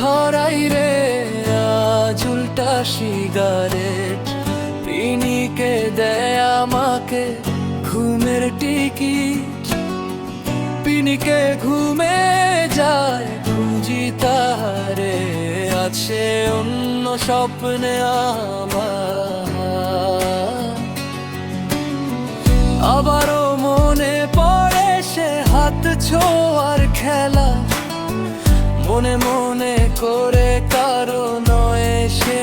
ধরাই রে, আজ উল্টা সিগারেট। পিনিকে দেয় আমাকে ঘুমের টিকিট। পিনিকে ঘুমে যায় খুঁজি তাহারে আছে অন্য স্বপ্নে আবারও মনে পড়ে সে হাত ছোঁয়ার খেলা। মনে মনে করে কারও নয় সে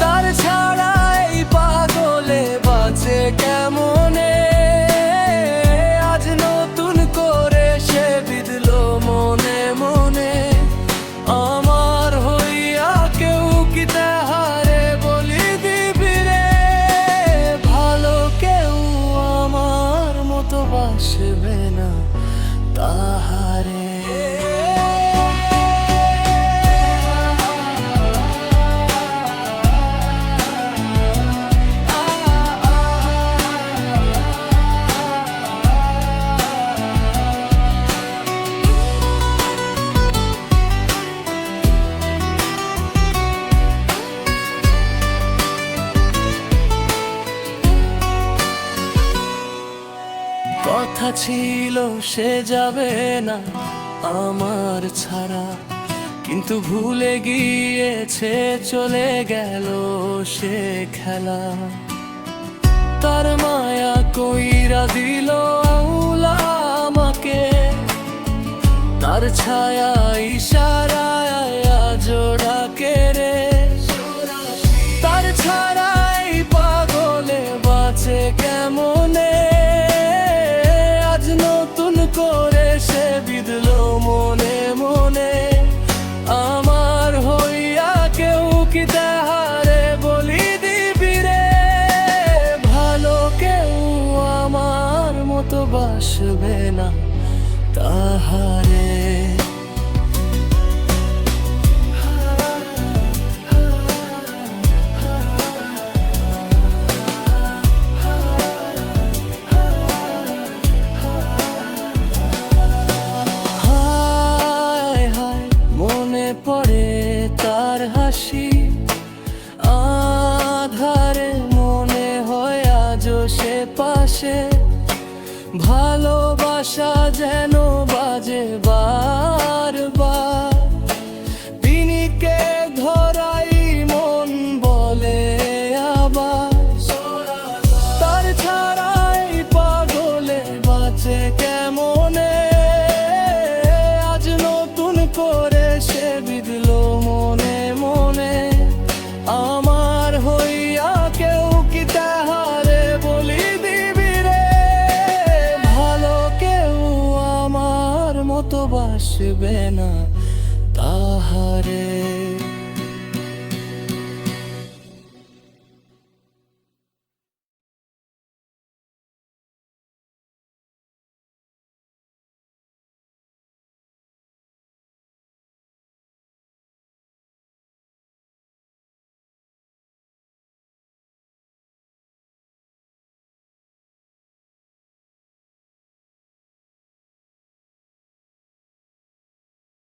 তার ছাড়া এই পাগলে বাঁচে কেমনে? আজ নতুন করে সে বিধলো মনে মনে। আমার হইয়া কেউ কি তাহারে বলি দিবি রে? ভালো কেউ আমার মতো বাসবে না। তাহারে কথা ছিল, সে যাবে না আমার ছাড়া। কিন্তু ভুলে গিয়েছে, চলে গেল সে খেলা। তার মায়া কইরা দিল আমাকে। তার ছায়া ইশারায় জোড়াকে রে। তার ছাড়াই পাগলে বাঁচে কেমনে বাসবে না তাহারে। পড়ে তার হাসি। আধারে মনে হয় সে পাশে। ভালোবাসা যেন বাজে বারবার। পিনিকে ধরাই মন বলে আবার। তার ছাড়াই পাগলে বাঁচে কেমনে? আজ নতুন করে সে বিধলো বাসবে না।